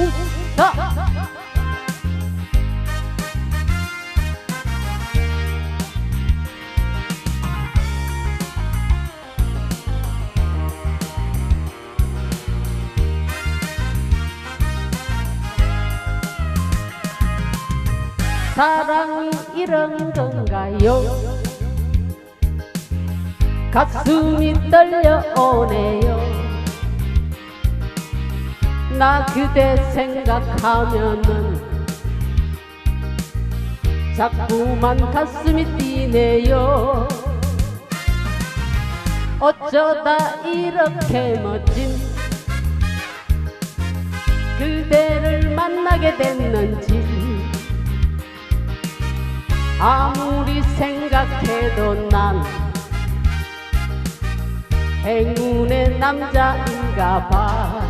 웃어 사랑이 이런 건가요? 가슴이 떨려오네요. 나 그대 생각하면은 자꾸만 가슴이 뛰네요. 어쩌다 이렇게 멋진 그대를 만나게 됐는지 아무리 생각해도 난 행운의 남자인가 봐.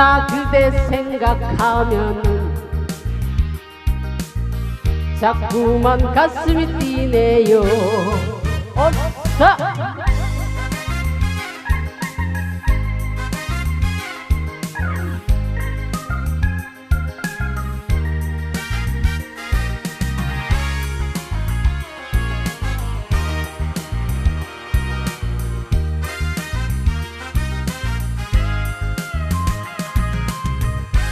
나 그대 생각하면은 자꾸만 가슴이 뛰네요. 어싸